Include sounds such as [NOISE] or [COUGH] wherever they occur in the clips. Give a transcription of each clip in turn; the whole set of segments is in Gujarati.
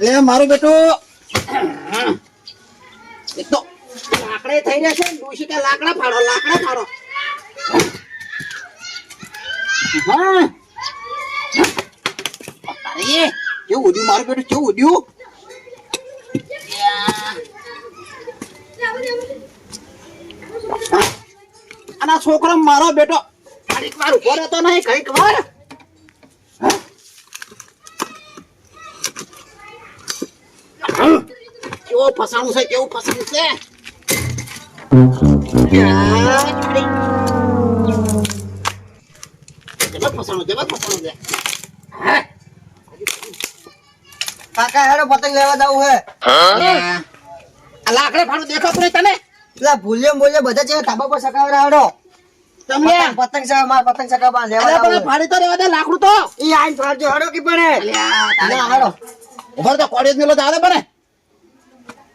એ મારું બેટો. એક તો લાકડે થઈ લાકડા ફાડો લાકડા ફાડો. હા. મારું બેટું, કેવું ઉડ્યું? અને છોકરો મારો બેટો ઘડીક વાર ઊભો રહેતો નહીં ઘડીક વાર. હા? કેવો ફસાણું છે કેવું ફસાણું છે? જબર ફસાણું જબર ફસાણું છે? હા? કાકા હેડો પતંગ લેવા જવું હે. લાકડે ફાડું દેખાતું નહીં તને પેલા ભૂલ્યો બોલ્યો બધા છે ધાબા પર સકાવરા હેડો. તમે? પતંગ માર પતંગ સકાવવા લેવા ફાડી તો દે લાકડું તો. ઈ આઈન ફાડજો હેડો કે પડે હેડો. ઉભર તો કોલેજ મેલો જાવે બને.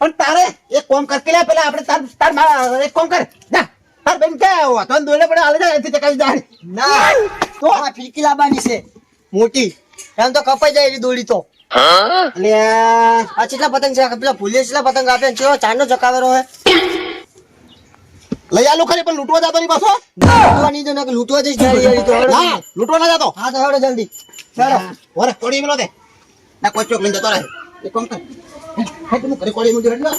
પણ તારે એક કોમ કર કે પેલા આપણે તાર તાર મારા એક કોમ કર. જા તાર બેન કે હતો દોડે પડે હાલે જાય એથી ચકાઈ જાય ના તો? આ ફીકી લાવવાની છે. મોટી. એમ તો કપાઈ જાય એવી દોડી તો. એટલે આ કેટલા પતંગ છે? પેલા ભૂલે કેટલા પતંગ આપે? છે ચાંદનો ચકાવેરો હે? લઈ આલું ખરી પણ લૂંટવા જતો નહીં પાછો? લૂંટવા નહીં તો નકર લૂંટવા જઈશ ના લૂંટવા ના જતો. હા તો જલ્દી. ચાલો. ઓરે કોડી મેલો દે. ના કોઈ ચોક લઈને જતો રહે એક કોમ કર હે તું કરી કોડી મૂકી એટલે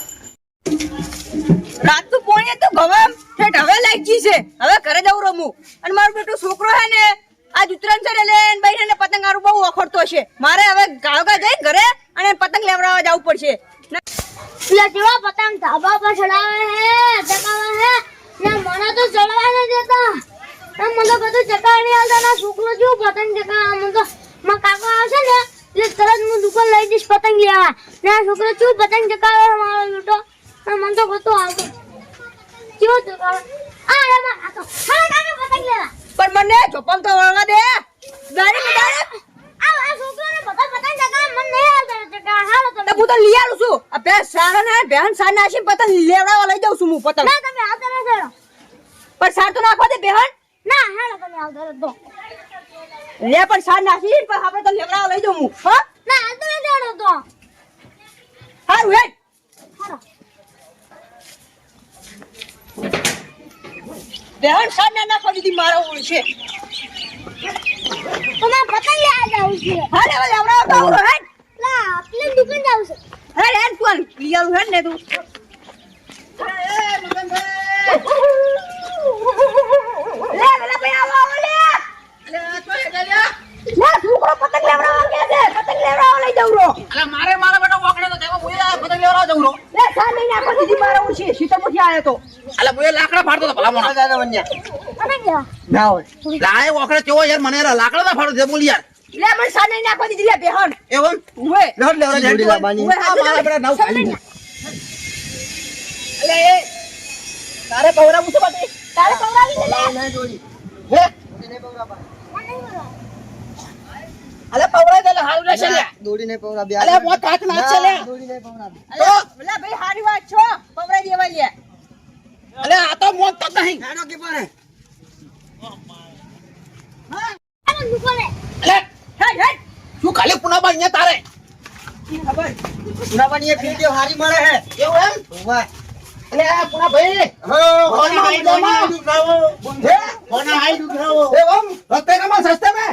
રાત તો પોણીએ તો ગવામ ઠેઠ હવે લાગી છે. હવે ઘરે જવું રમું અને મારું બેટું છોકરો હે ને આજ ઉત્તરાયણ છે એટલે લઈને બહેને ને પતંગ આરું બહુ અખડતો છે. મારે હવે ગાળગા જઈ ઘરે અને પતંગ લેવડાવવા જવું પડશે. પેલા કેવા પતંગ ધાબા પર ચડાવે હે ચકાવે હે? ને મને તો ચડવા ન દેતા. ને મને બધું ચકાવી આલતા ના છોકરો જો પતંગ ચકાવે મને તો મારા કાકા આવશે ને એટલે તરત હું દુકાન લઈ જઈશ પતંગ લેવા. ને આ છોકરો શું પતંગ ચકાવે મારો ને મને તો ગોતો આવતો કેવું ચકાવે આ રે મારા કાકા હા કાકા પતંગ લેવા. પણ મને ચોપમ તો વળવા દે. દારી માં આ આ છોકરોને બધા પતંગ ચકાવે મને નહીં આવતા ચકાવે હાલો તો તમે હું તો લઈ આવું છું. આ બે સારા ને બેહન સાર નાખી પતંગ લેવડાવા લઈ જાઉં છું હું પતંગ. ના તમે આવતા રહેજો. પણ સાર તો નાખવા દે બેહન ના હાલો તમે આવતા રહેજો. લે પણ સાર નાખી પણ આપણે તો લેવડાવ લઈ જાઉં હું. હા? ના આવતા રહેજો તો. હારું હેડ. હાલો બેહન સાર ના નાખો દીધી મારો ઓળ છે. તમારે પતંગ લેવા જવું છે. હા લે લેવડાવ તો આવડો હેડ. લા આપને દુકાન જવું છે. હેડ હેડ કોણ લઈ આલું હેડ ને તું. લે લે ભાઈ આવો આવો લે. લે છોકરો પતંગ લેવડાવવા કે છે. પતંગ લેવડાવવા લઈ જાઉં અલા મારે મારા બેટો વાકડે તો તેમાં બોય પતંગ લેવા જવું લે સાર નહીં નાખવા દીધી મારો ઓળ છે શીતળ આયો તો. અલા બોય લાકડા ફાડતો તો ભલા મોણા દાદા બન્યા પતંગ લેવા ના હોય. લાય વાકડે કેવો યાર મને લાકડા ના ફાડો દે બોલ યાર. લે મને સાર નહીં નાખવા દીધી લે બેહન. એવમ ઉવે લેવડ લેવડ દોડી લાવવાની. મારા બેટા નવ ખાલી. લે એ. તારે કવરા છે બાટી તારે કવરા લે. નહીં જોડી. હે? નહીં પવરાવા. અલે પવરાઈ દે હારું રહેશે લે. દોડી ને પવરા બે અલે મો કાક ના છે લે. દોડી ને પવરા તો લે ભાઈ હારી વાત છો. પવરાઈ દેવા લે. અલે આ તો મો તો નહીં હેડો કે પડે. દુકાને અલે હે હે શું ખાલી પુનાબા અહીંયા તારે? પુનાવાની એ ફીરતીઓ હારી મળે હે. એવું એમ? વાહ આ પુના ભાઈ? કોના હાઈ દુખાવો હે? કોના હાઈ દુખાવો ઓમ રસ્તે કમા સસ્તે મે.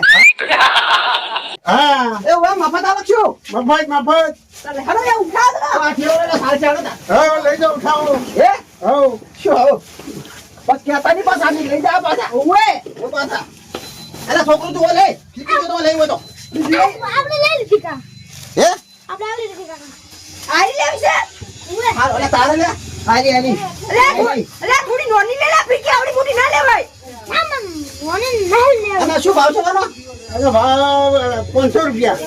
હા. એ ઓમ મફત છું. મફત મફત. તલે હરે એ ઉઠા દો આ ઠેવડે સાલ ચાલો તા. હા લઈ જાઓ ઉઠાવો. હે? હો. શું આવો? બસ કહેતા નહીં પાછા નહીં લઈ જા પાછા. ઓએ ઓ પાછા. અલા છોકરું તું લે કીકી તો લઈ હોય તો. આપણે લઈ લીધી કા હે? આપણે આવી લીધી કા આઈ લેવ છે. હાલ ઓલા તારે લે. હારી હારી અલે થોડી નોની લે લે ફીકી આવડી મોટી ના લેવાય. ભાઈ મન મને નહીં લેવું અને શું ભાવ છે આનો અરે ભાવ પાંચસો રૂપિયા.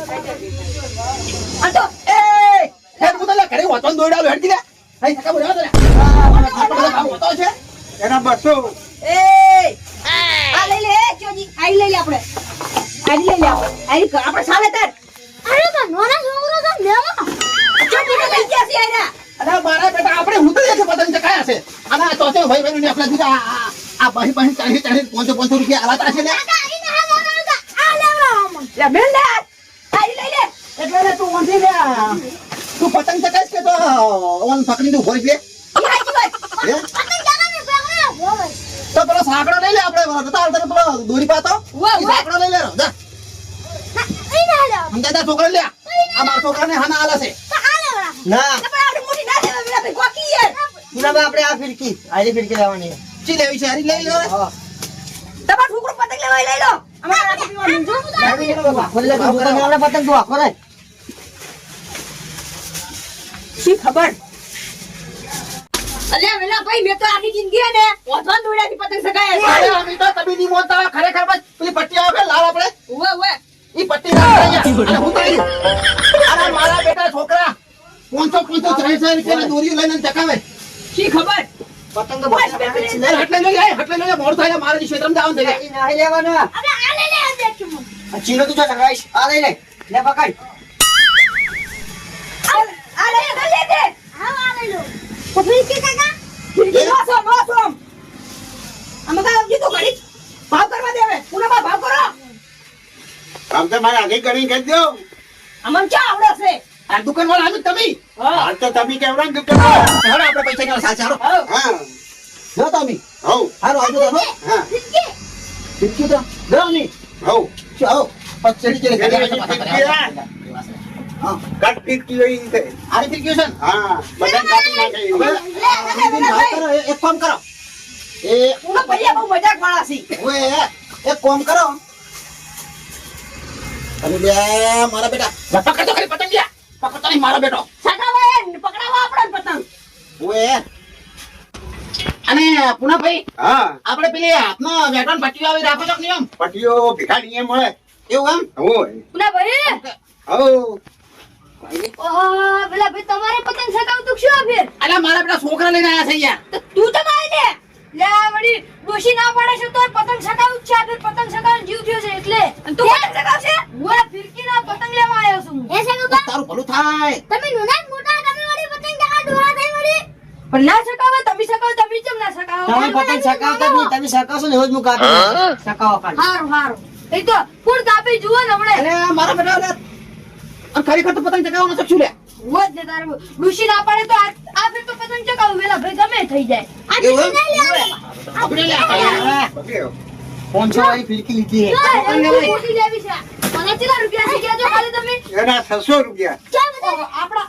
આ તો એ હે હું તો લે ઘરે વાતન દોડાવ હેડ હઈ બોલાવ તને. ભાવ હોતો છે? એના એ આ લઈ લે ચોજી. આઈ લઈ લે આપણે. આઈ લઈ લે આઈ આપણે સાલે તાર. અરે નોના છોકરો તો લેવો ચોજી લઈ ગયા છે આયરા. અરે મારા બેટા આપણે હું તો પતંગ ચકાયા છે અને આ તો ભાઈ ભાઈ ને આપણે દીધા આ- આ- આ ભાઈ ભાઈ ચાલી ચાલી પાંચસો પાંચસો રૂપિયા આલાતા છે ને? કાકા ઈને હા લેવા આ લેવા મન લે મેલ લે. આઈ લઈ લે. એટલે લે તું ઓનથી લે. તું પતંગ ચકાઈશ કે તો ઓન પકડી તું ભરી લે તો પેલો સાંકડો લઈ લે આપણે બતા તને પેલો દોરી પાતો. સાંકડો લઈ લે જા. સમજાતા છોકરા લે. આ. મારા છોકરાને હાના આલા છે ના આપણે મોટી ના લેવા પેલા ભાઈ કોકી યાર. પુનાભાઈ આપણે આ ફિરકી આજે ફિરકી લેવાની ચી લેવી છે હરી લઈ લે હા. તમારો પતંગ લેવા લઈ લો અમારે પીવાનું જો. બોલે તું દુકાને આપણે પતંગ તું આખો રે શી ખબર અલ્યા વેલા ભાઈ મેં તો આખી જિંદગી હે ને ઓધવાન દોડ્યાથી પતંગ સગાયા અમે તો તબી ની મોતા ખરેખર બસ પેલી પટ્ટી આવે લાલ આપણે ઉવે ઉવે ઈ પટ્ટી ના હું તો ઈ- અરે મારા બેટા છોકરા પાંચસો પાંચસો ત્રણસો રૂપિયાની દોરીઓ લઈને ચકાવે શી ખબર? પતંગ. હટલે લઈ જાય હટલે લઈ જાય મોડું થાય મારે ક્ષેત્રમાં જવાનું થઈ જાય નહીં લેવાના. હવે આ લઈ લે આ ચીનો તું જો લગાવીશ. આ લઈ લે. લે પકડ. આ લઈ લે લે. દે હા આ લઈ લો. તો કે કાકા? મોસમ સોમ નો સોમ અમે તો ઘડી ભાવ કરવા દેવે પુનામાં ભાવ કરો. આમ તો મારે આગળ કરી કહી દો અમને ચા આવડે છે. આ દુકાન વાળા આવી તમે હાલ તો તમે કેવડા દુકાન વાળા આપણે પૈસા ની સાચા હા. જો તમે. હવ હારો આવજો તમે હા. ફિરકી તો. દો ની. હવ ચાલો પછી ચડી આ. હા. કટ ફિરકી હોય છે. આરી ફિરકી છે હા. બધા કાપી નાખે. ઈ. હવે આ બીજી વાત કરો, એ- એક કામ કરો. એ પુના ભૈયા બહુ મજાક વાળા છે ઓએ એક કામ કરો. તમે બે મારા બેટા. પકડ તો ખરી લ્યા પકડ તો નહીં મારો બેટો સગાવાય પકડાવો આપણે પતંગ. ઓએ અને પુનાભાઈ હા. આપણે પેલી હાથમાં વેટન પટ્ટીઓ આવી રાખો છો નિયમ પટ્ટીઓ ભિખારી એમ મળે. એવું એમ? હોય પુનાભાઈ. ભાઈ હવ ઓહો પેલા ભાઈ તમારે પતંગ ચગાવતું શું આ ફેર? અલ્યા મારા બેટા છોકરા લઈને આયા છે યાર તું તો મારી દે લે વળી ડોશી ના પાડે છે તો પતંગ ચગાવું જ છે. આ પતંગ ચગાવવાનો જીવ થયો છે એટલે. અને તું પતંગ સગાવશે હું ફિરકી ના પતંગ લેવા આવ્યો છું. એ સગા તારું ભલું થાય. તમે નુના મોટા તમે વળી પતંગ ચગા ડોહા થઈ વળી. પણ ના સગાવે તમે સગાવ તમે કેમ ના સગાવો તમે પતંગ સકાવતા જ નહીં તમે સકાવશો ને એવું જ હું કાપી નાખીશ. સકાવો હારું હારું. એ તો કાપી જુઓ ને હમણે. અરે મારા બેટા અરે ખરેખર તો પતંગ ચગાવવાનો શોખ શું લે? હું ને તારે ડોશી ના પડે તો આ આ તો પતંગ ચગાવું વેલા ભાઈ ગમે થઈ જાય. આપણે લે આ પાંચસો વાળી ફિરકી લીધી જો, મને કેટલા રૂપિયા છે કહેજો ખાલી તમે એના છસો રૂપિયા આપણા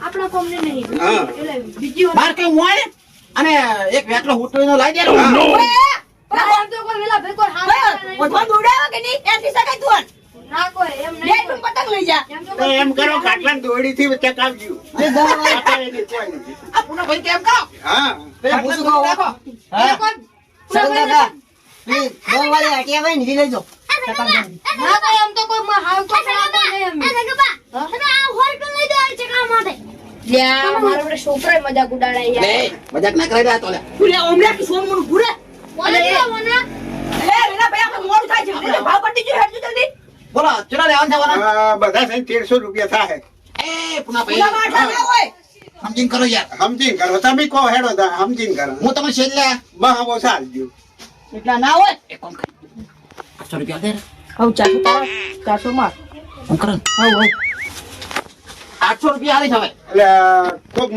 આપણા કોમને નહીં બીજી બાર કઈ મોય અને એક વેટલો હુટવીનો લાવી દે હા. ના, તો કોઈ વેલા ભાઈ કોઈ હાથ નહીં. ઓધવાન કે નહીં એમથી સગાઈ તું ના કોઈ એમ લે નહીં તું પતંગ લઈ જા. તો એમ કરો કાટલા દોડી થી ચકાવજો એ દવા વાળી કાંટા એની કોઈ નથી. આ પુના ભાઈ કેમ કરો હા. પેલા આટલા ભૂસું દૂધ ખાઓ. રાખો. હા. કોઈ સગન કાકા પેલી દવા વાળી આટિયા ભાઈ ને ઈ લઈ જાઓ. સકાવજો. ના કોઈ એમ તો કોઈ માં હાવ તો ચડાવતા નહીં અમે. તમે આ હોલ પર લઈ દો આ ચકાવવા માટે. મારો બેટો છોકરાએ મજાક ઉડાડાય મજાક ના કરાઈ તો લે. તું લે ઓમલા કે સોન મનું ઘુરે. બોલો તો મને. લે રેલા ભાઈ આપણે મોડું થાય છે. ભાવ પડી ગયો જલ્દી. બોલો ચલો લેવાનું જવાના બધા થઈને તેરસો રૂપિયા થાય એ પુના પુના ભાઈ વાળા ના હોય. કરો યાર. સમજીન કરો. તમે કહો હેડો સમજીને કરો. હું તમને શેર લે બહા બહુ સાલજો એટલા ના હોય એ કોણ કરી? આઠસો રૂપિયા દે. હવ ચારસો ચારસો માં કોણ કરો? હવ હવ. આઠસો રૂપિયા એટલે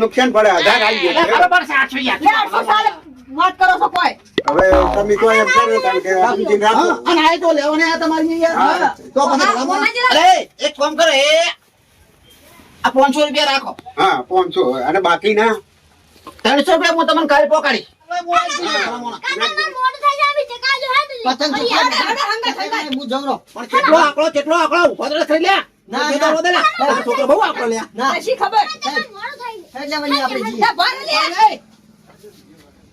નુકસાન પડે હજાર આવી ગયો બરોબર છે આઠસો યાર. આઠસો સાલે વાત કરો છો કોઈ? હવે તમે કહો એમ કરો કારણ કે સમજીને રાખો અને આ તો લેવાને આ તમારી યાર. તો પછી અરે એક કામ કરો એ આ પાંચસો રૂપિયા રાખો. હા પાંચસો. અને બાકી ના? ત્રણસો રૂપિયા હું તમને કાલે પોકાડીશ. કાકા, મારે મોડું થઈ જાય, અમે ચકાવજો હા તો. પતંગ તો હંગાત, હંગાત, હંગાત. હું જવરો પણ કેટલો આંકડો કેટલો આંકડો? થઈ લે ના, છોકરો બહુ આંકડો લે ના. ખબર આપણે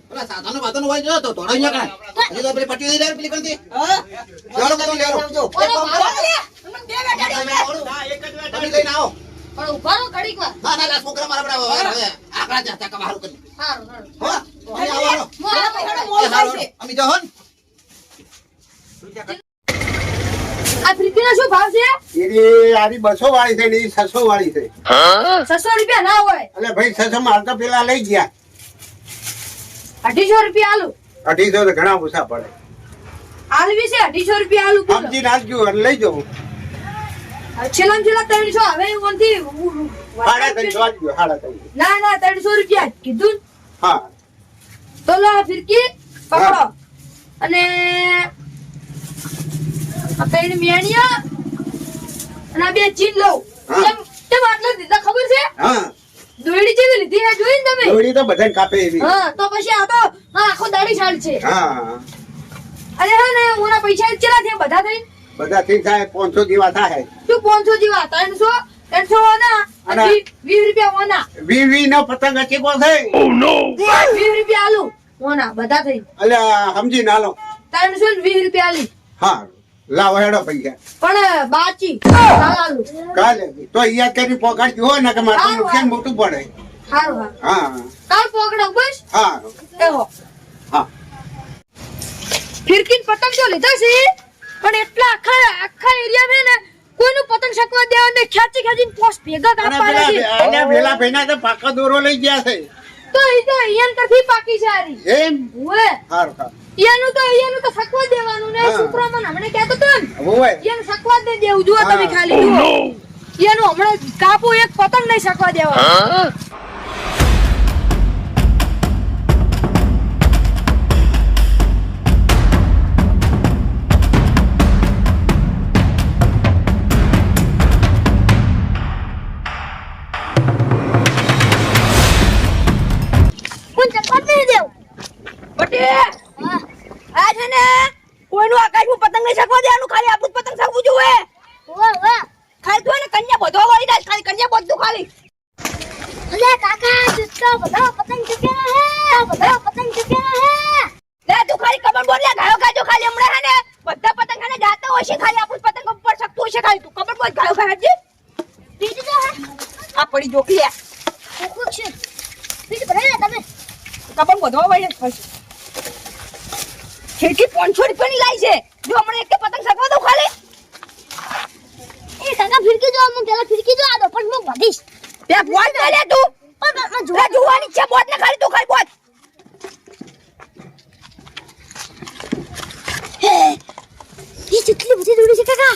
પેલા સાધાનો વાધાનો હોય જો તો ધોળા અહીંયા કાંઈ. તો પેલી પટ્ટી દઈ દે પેલી કરતી હા? લેવડો બધું લેવડો. આવજો. ઓલો ભાર લે તમને બે બેઠા લઈને આવો પણ ઊભા રહો ઘડીક વાર. ના ના ના છોકરા મારા બરાબર હવે હવે જાતા કવા કરી હારું, હારું. હો અહીં આવો હાલો. મોડા ભાઈ એ મોડું હાલો, થાય છે અમે જાઓ ને. આ ફિરકીનો શું ભાવ છે એની બસો વાળી છે ને છસો વાળી છે છસો રૂપિયા ના હોય એટલે ભાઈ છસો માલ તો પેલા લઈ ગયા અઢીસો રૂપિયા આલુ. અઢીસો તો ઘણા ભૂસા પડે. આલવી છે અઢીસો રૂપિયા આલુ સમજી નાખજો અને લઈ જાઓ. છેલ્લા છેલ્લા ત્રણસો હવે ઓનથી સાડા ત્રણસો આપજો સાડા ત્રણસો. ના ના ત્રણસો રૂપિયા કીધું. હા. તો લો ફિરકી પકડો. અને ત્રણ મેણિયા અને બે ચીન લઉં. કેમ કેમ આટલા દીધા ખબર છે? હા. દોયડી જેવી લીધી હે જોઈ ને તમે? દોડી તો બધાને કાપે એવી. હા તો પછી આ તો આખો દાડી શાલ છે. હા. અરે હા ને ઓના પૈસા ચલા થયા બધા થઈ? બધા થઈ થાય પાંચસો જેવા થાય. તું પાંચસો જેવા? ત્રણસો? ત્રણસો ઓના? અને અને- વી- વીસ રૂપિયા ઓના? વી વી નો પતંગ ચીકો થઈ? વીસ રૂપિયા આલુ. ઓના બધા થઈ. એટલે સમજી ના લો. ત્રણસો ને વીસ રૂપિયા આલી. હા. લાવો હેડો પૈસા. પણ બાચી. ચાલ કાલે તો યાદ કરી પોકાડ જો ને કે મારે નુકસાન મોટું પડે? હારું હા હા. કાલ પકડો બસ? હા એવો. હા. ફિરકી પતંગ તો લીધા છે? પણ એટલા આખા આખા એરિયા ને કોઈનું પતંગ શકવા દેવા ને ખેંચી ખેંચીને પોસ ભેગા અને પેલા ભાઈના તો પાકા દોરો લઈ ગયા છે. તો એ તો તરફી પાકી આરી એમ? ઓએ હાર હારું. અહીંયાનું તો અહીંયાનું તો સકવા દેવાનું ને હા. શુક્રમણ હમણે કહેતો તો ને હોય અહીંયાનું શકવા જ નહીં દેવું. જુઓ તમે ખાલી હમણે હમણાં કાપો એક પતંગ નહીં સકવા દેવા. પતંગ નહીં શકવા દેવાનું? ખાલી આપણું પતંગ શકવું જોઈએ વાહ વાહ. ખાલી તું એને કન્યા બધો વળી જાય ખાલી કન્યા બધું ખાલી. અલે કાકા બધા પતંગ ચૂકેલા હે બધા પતંગ ચૂકેલા હે. લે તું ખાલી કબર બોલ લે ગાયો ગાજો ખાલી હમણાં હે ને? બધા પતંગ ખાને જાતા હોય છે ખાલી આપણું જ પતંગ ઉપર શકતું છે ખાલી તું કબર બોલ ગાયો ગાજી બીજું તો હે. આ પડી જોખી લે. કોક છે. બીજું ભરાય તમે? કબર બધો વળી જાય ખીડકી પાંચસો રૂપિયાની લાઈ છે. જો હમણે એક પતંગ સકવા દઉં ખાલી. એ સગા ફિરકી જો હું પેલા ફિરકી જો આ દો પણ હું વધીશ. બે બોલ દે લે તું. પણ બાપા જો જોવાની છે બોલ ને ખાલી તું ખાલી બોલ એ કેટલી બધી દોડી છે કાકા?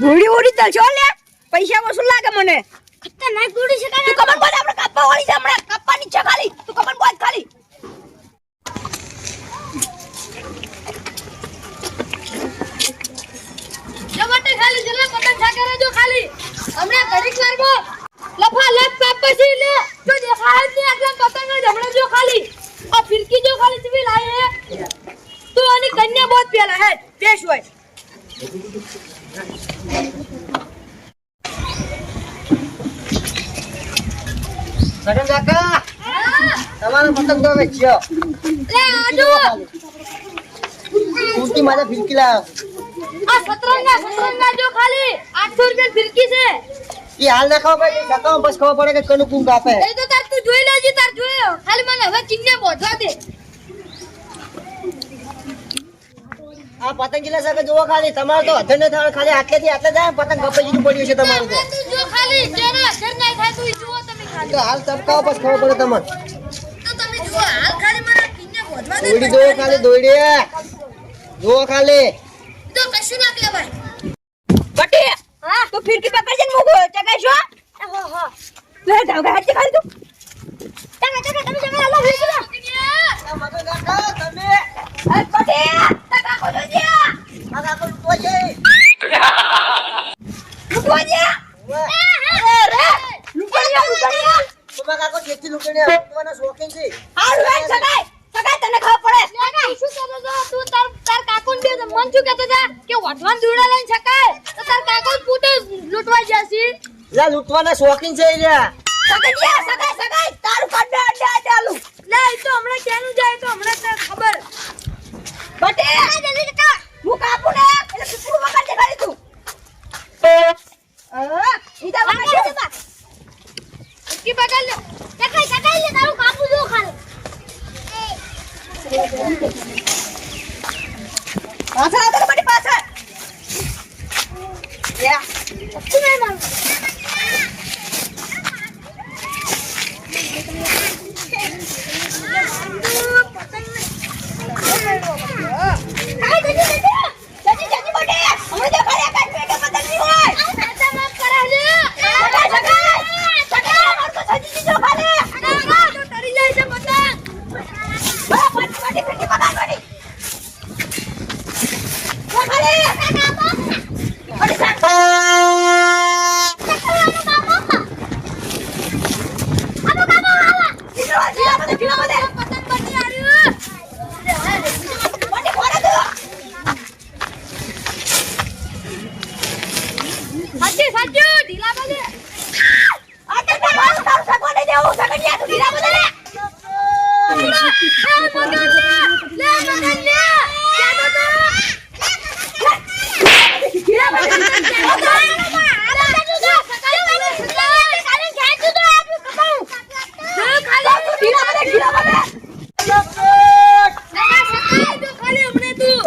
દોડી ઓડી તો છો લે. પૈસા વસૂલ લાગે મને. ખતરનાક દોડી છે તું કમન બોલ આપણે કાપવા વાળી છે હમણાં. કાપવાની છે ખાલી. તું કમન બોલ ખાલી જો માટે ખાલી જલ્લા પતંગ છાકે રહેજો ખાલી. હમણાં ઘડીક વારમાં લફા લફ કાપ પછી લે. જો દેખાય જ નહીં આટલા પતંગ જ હમણાં જો ખાલી. આ ફિરકી જો ખાલી લાય હે. તું આની કન્યા બહુ પેલા હે. પેશ હોય મેડમ કાકા તમારો પતંગ તો વેચ્યો. લે આજો કુર્તી મારા ફિરકી લાવ્યો આ સતરંગા સતરંગા જો ખાલી 800 રૂપિયા ફિરકી છે. એ હાલ ના ખબર પડે સકાવ બસ ખબર પડે કે કનું કુંક આપે. એ તો તાર તું જોઈ લેજે તાર જોયો. ખાલી મને હવે ચિન્ને બોધવા દે. આ પતંગ શકે જોવો ખાલી તમારે તો અધર ને થાય ખાલી આટલેથી આટલે જાય પતંગ કપાઈ ગયું પડ્યું છે તમારું તો. તું જો ખાલી જેને અસર ના થાય તું જોવો તમે ખાલી. તો હાલ તબકાવો બસ ખબર પડે તમને. તો તમે જુઓ હાલ ખાલી મને કિન્ને બોધવા દે દોડી દો ખાલી દોડી જોવો ખાલી. ના કહેવાય બટી હા? તું ફિરકી પકડજે ને મુગો ચગાઈશો હો હો લે ધાવ હાથ ખાલી તું. તમે ફિરકી લો તમે બટી તકા કો છે અરે રે તમારા શોખીન છે. સગાઈ સગાઈ તને ખબર પડે. કાકા શું તું તાર તાર કાકુને બે મન શું કહેતો હતા? કે જોડા લઈને છકાય. તો તાર કાકો પૂટે લૂંટવા જશે લા લૂંટવાના શોખીન છે એ સગડિયા સગાઈ સગાઈ સગાઈ તારું કાઢે અડે ચાલુ. લે એ તો હમણાં કેનું જાય તો હમણાં તને ખબર. બટી જલ્દી કા હું કાપું ને? એટલે કુકડું ખાલી તું? હા ઈદા વગાડજે કી પકડ લે. ચકાઈ ચકાઈ લે તારું કાપું જો ખાલી. પાછળ રે બટી પાછળ યા શું નહીં મારું કાઈ જલ્દી જલ્દી જલ્દી જલ્દી બટી હમણાં દેખાડ્યા કાઈ પેટે બદલની હોય સાચું સાચું ઢીલા બધે ખાલી હમણે તું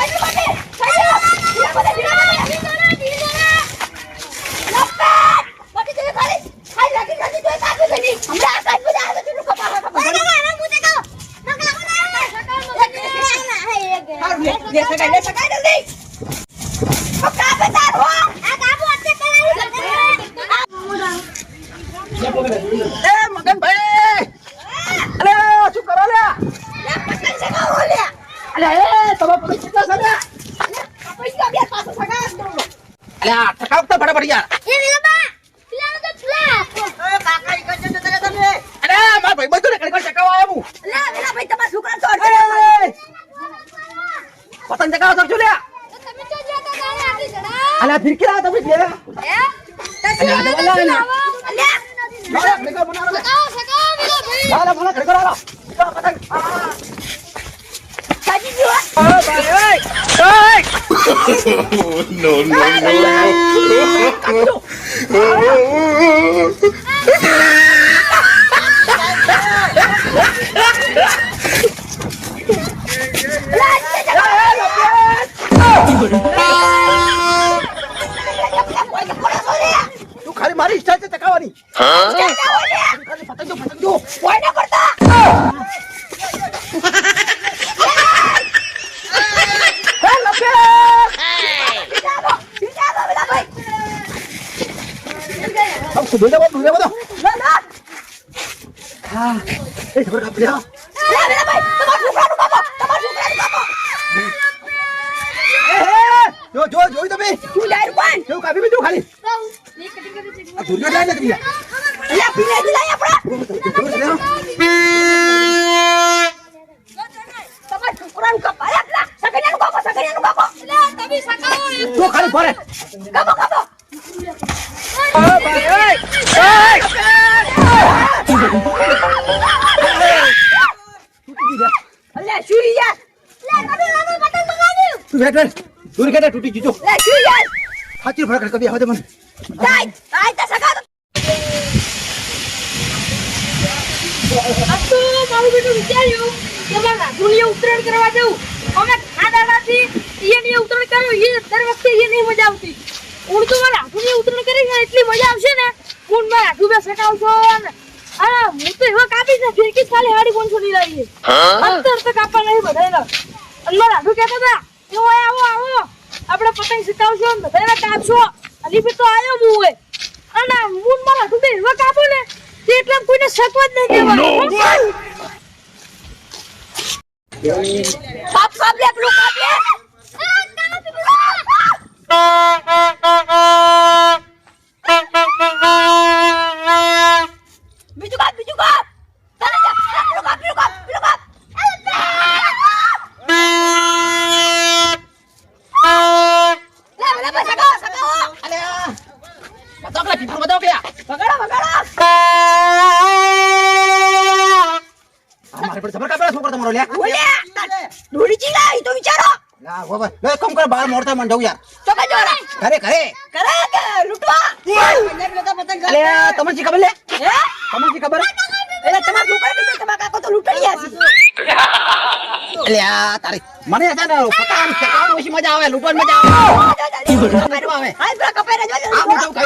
એ મગનભાઈ અલે શું કરો લે અલે એ તમે પોલીસ કેટલા છે લે? અલે આ ટકાવ તો ફટાફટ યાર કાકા ઈ કરજો તો તને તમે અરે મારા ભાઈ બધું ને કડી ટકાવ આવ્યો હું એ! પતંગ ટકાવ કરજો લે અલે ફિરકી લાવો તમે લે લાવો, કડી બનાવો લે. લાવો, લાવો, કડી બનાવો. ચાલો, પતંગ. આ. આ, ભાઈ, ઓય! ઓય! no, no, કાપજો. [LAUGHS] ખાલી જો જો સુધો જાઓ બધો. હા, એ ખબર કાપી હે, જો જો જોઈ તમે કેવું કાપી બીજું ખાલી આ ધૂળિયો લાય ને તમે જોઈ લે, હા. જો ખાલી ફરે આ ભાઈ, ઓય! ઓય! તૂટી ગઈ લે. તું હેઠ હેઠ. દૂર ખેંચે, તૂટી ગઈ જો સાચી ફરક કદી હવે મને આજ તો મારું બેટું વિચાર્યું કે મારે રાધુનીએ ઉત્તરાયણ કરવા જવું અમે ખાદાડાથી ઈયનીએ ઉત્તરાયણ કર્યું ઈ દર વખતે ઈ નહીં મજા આવતી હું તો મારે રાધુનીએ ઉત્તરાયણ કરી છે એટલી મજા આવશે ને હું મારે રાધુ બે સકાવશો ને હા હું તો એવા કાપી છે ફિરકી ખાલી હાડી કોણ છોડી રહી છે અંતર તો કાપવા નહીં બધાય અને મારા રાધુ કહેતા હતા કે ઓય આવો આવો આપણે પતંગ ને બધાને કાપશો અલી બી તો આવ્યો હું હોય અને મૂન મારા તું બે એવા કાપો ને તે એટલે કોઈને શકવા જ નહીં દેવાનું. કાપ કાપ લે પેલું કાપ લે [LAUGHS] બતાવો પેલા પીપળું બતાવો પેલા. વગાડો વગાડો પડે ખબર કાપે છોકરો તમારો લે ઓલે ધૂળીજી લા તો વિચારો. લા ગોબર લે કોમ કર બહાર મોડતા મન જવું યાર. તો કે જોરા ઘરે. ઘરે લૂંટવા તમને શી ખબર લે? હે? તમને શી ખબર? એટલે તમારા છોકરા કીધું તમારા કાકો તો લૂંટણિયા છે. તારી મને છે ને મજા આવે લૂંટવાની મજા આવે. આવે પેલા કપાઈને જોજો આ તો.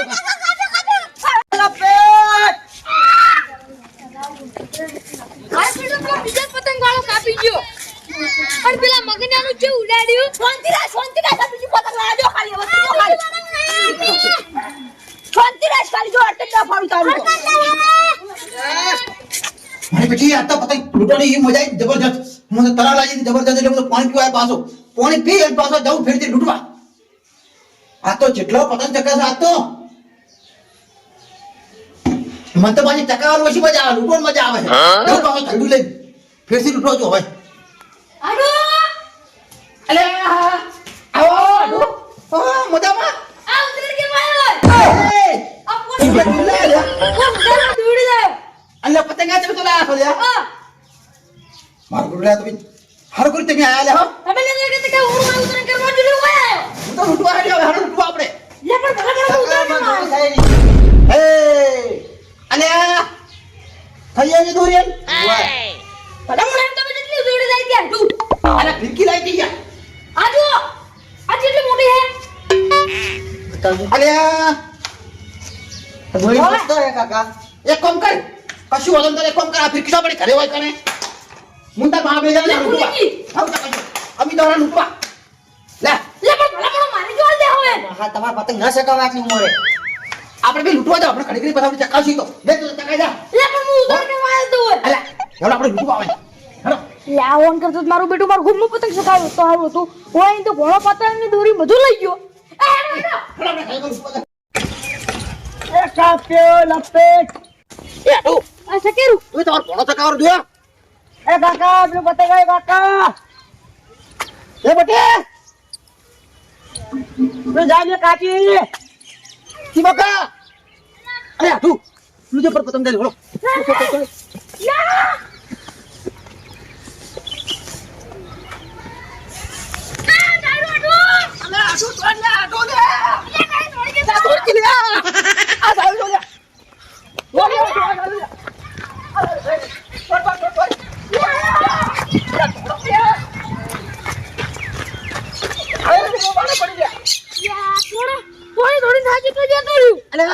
મારી બેટી આ તો પતંગ લૂંટવાની મજા આવી જબરજસ્ત મને તરા લાગી જબરજસ્ત એટલે બધું પાણી પીવાય પાછો. પાણી પી અને પાછો જવું ફેરથી લૂંટવા. આ તો જેટલો પતંગ ચકાશે આ તો. મને તો પાછી ચકાવવાની ઓછી મજા આવે લૂંટવાની મજા આવે. છે જવું પાછો ઠંડુ લઈ ફેરથી લૂંટવા જો હવે. અલે આવો ઓ મજામાં? આ ઉતરી કે માયો એ! આ લે લે લે ઓ મજાનો દૂડી પતંગ આ તો લાયા છો આ મારું ગુરુ લ્યા તમે હારું કરી તમે આયા હો. તમે ને કે કે ઉરમાં ઉતરી કરવા જોડે હોય હું તો લૂંટવા હવે હારું લૂંટવા આપણે. લે પણ ભલા ભલા ઉતરી એ અલે થઈ જાય દોરિયન ભલા મને તું અલે ફિરકી લાઈ આ જો મોટી હે અલે મસ્ત હે કાકા. એક કામ કર. કશું વજન તારે એક કામ કર. આ ફિરકી તો આપણે ઘરે હોય કને? મુંડા માં બે આવ તો કજો અમી તો લૂંટવા. લે. લે પણ ભલા મને મારી જોડ દે હવે હા તમારા પતંગ ન શકાવે આટલી ઉંમરે. આપણે બે લૂટવા જાવ આપણે ઘડી ઘડી પછી આપણે ચકાવશું તો. બે તો ચકાઈ જા. લે પણ હું ઉતર કે તો હોય અલે હવે આપણે લૂંટવા આવે. હેલો. લે આ ઓન કરતો મારું બેટું મારું ઘૂમનું પતંગ સકાવ્યું તો હારું હતું. અહીં તો ઘોડો પતંગની દોરી બધું લઈ ગયો. એ હેડો, હેડો. હેલો આપણે ખાઈ એ કાપ્યો લપેટ. એ આ સકેરું તું તમારો ઘોડો ચકાવર જોયો એ કાકા પતંગ આવ્યું કાકા. એ બટે. તું જાજે કાચી કી બકા. અરે હાટુ તું. જે પર પતંગ દે હેલો થોડી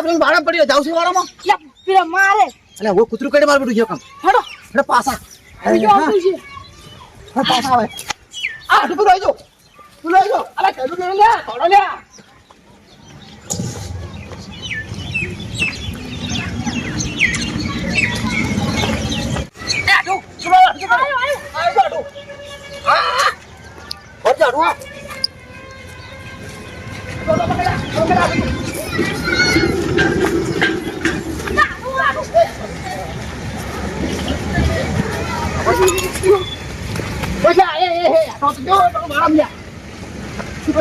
તો બાળા પડ્યો જાવ છું વાળામાં. પેલા મારે. અલે હું કૂતરું કડે માર બધું જો કામ? હેડો. એટલે પાસા છે. પાસા આવે. આ હાટુ પેલો આવજો પેલો આવજો અલે કડું લે લે થોડો લે એ હાટુ પેલો હાટુ આયો આયો આવજો હાટુ હા વચ્ચે હાટુ હા Basta, eh, eh, eh. Ako, tigyo, ako, maram niya. Super, super. Basta, basta, basta, basta. Harap na pasa. Ako, ayan. આયો આયો Eh, eh, eh. Ano ba yan? Dapat niya. આયો Ayo. આ આ લેંડી Ayo, baba. Ayo.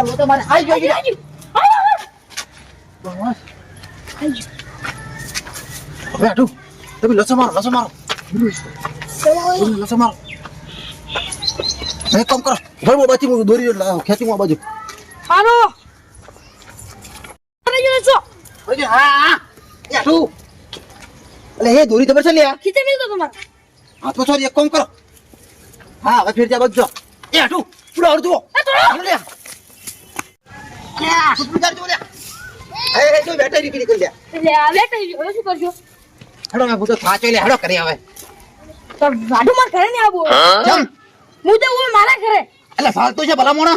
હું તો મને આઈ ગયો આયો આયો બેઠું તમે લસો મારો લસો મારો. લસો મારો. એક કામ કરો. ઘર બાજુ હું દોરી ખેંચી માં બાજુ. હાલો. અરે જો છો ઓકે હા હા. યાઠું એટલે હે દોરી ખબર છે લ્યા ખીચે મિલતો તમારે. હાથ છોડી એક કામ કરો. હા હવે ફેર ત્યાં બાજુ એ હાટું પૂરો અડધો જો એ એ જો બેટા રીપી નીકળી લ્યા એટલે આ લેટ આવી ગયો હવે શું કરશો હેડો મેં પૂછો થાચો કરી માર ઘરે એટલે ફાલતુ છે ભલા મોણા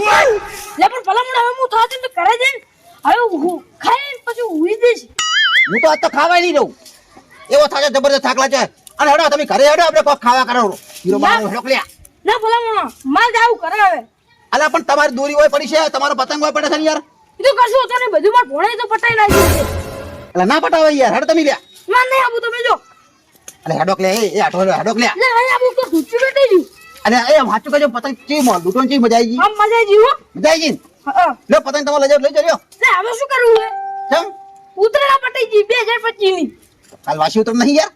પણ ભલા હવે હું થાતી તો ઘરે જઈને હવે હું ખાઈ પછી ઉઈ જઈશ હું તો આજ તો ખાવાય નહીં રહું એવો થાચો જબરદસ્ત થાકલા છે અને હેડો તમે ઘરે આપણે ખાવા લ્યા ના ભલામણો માર જાવું કરે હવે અલા પણ તમારી દોરી હોય પડી છે તમારો પતંગ હોય પડે છે યાર એ તો કશું હોતું નહીં બધું માર ભોણે તો પટાઈ નાખ્યું છે. એટલે ના પટાવે યાર હડ તમે લ્યા માર નહીં આવું તમે જો. અરે હેડો લે એ આઠો હેડો લે. લે અહીં આવું તો સૂચી બેઠી જી અને એ વાંચું કજો પતંગ ચી મો લૂંટો ચી મજા આવી ગઈ? આમ મજા આવી હો. મજા આવી ગઈ ને? લે પતંગ તમારે લઈ જાવ લઈ જાઓ લે હવે શું કરવું હે કેમ ઉતરેલા પટાઈ ગઈ બે હજાર પચીસની. કાલ વાસી ઉતર નહીં યાર?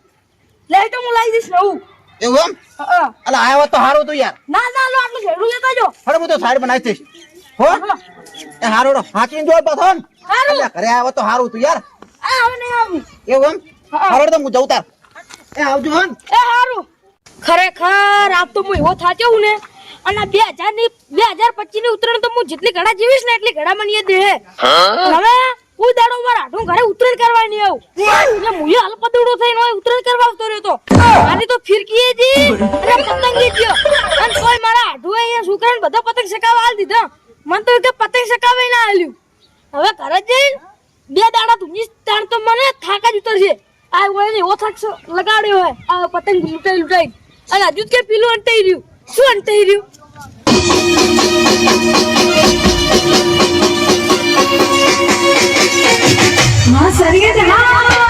લે તો હું લાવી દઈશ નવું. એવું એમ? અલા આયા તો હારો હતું યાર. ના ના લો આટલું ઘેડું લેતા જો હવે હું તો સાઈડ બનાવી દઈશ. હો? એ હારો હાચીને જો પાછો ને. હારું. અલ્યા, ઘરે આવ્યો તો હારું હતું યાર. આ હવે નહીં આવું. એવું એમ? હા. હારો તો હું જઉં તાર. એ આવજો હન એ હારું. ખરેખર આપ તો હું એવો થાચ્યો હું ને અને બે હજારની બે હજાર પચીસની ઉત્તરાયણ તો હું જેટલી ઘડા જીવીશ ને એટલી ઘડા મને દે હવે હું? દાડો મારા આઠું ઘરે ઉત્તરાયણ કરવાની આવું. એટલે મુએ અલ્પદુડો થઈને હોય ઉત્તરાયણ કરવા આવતો રહ્યો તો. આની તો ફિરકી જી અને પતંગી જ્યો અને કોઈ મારા આઠું અહીંયા છોકરાને બધા પતંગ શેકાવા હાલ દીધા. મને તો કે પતંગ સકાવે ના આલ્યું. હવે ઘરે જઈને બે દાડા તું નીચ તાણ તો મને થાક જ ઉતરશે. આ હોય ને ઓથાક લગાડ્યો હોય, આ પતંગ લૂંટાઈ લૂંટાઈ. અને હજુ કે પીલું અંટાઈ રહ્યું. શું અંટાઈ રહ્યું? માં સરી ગયા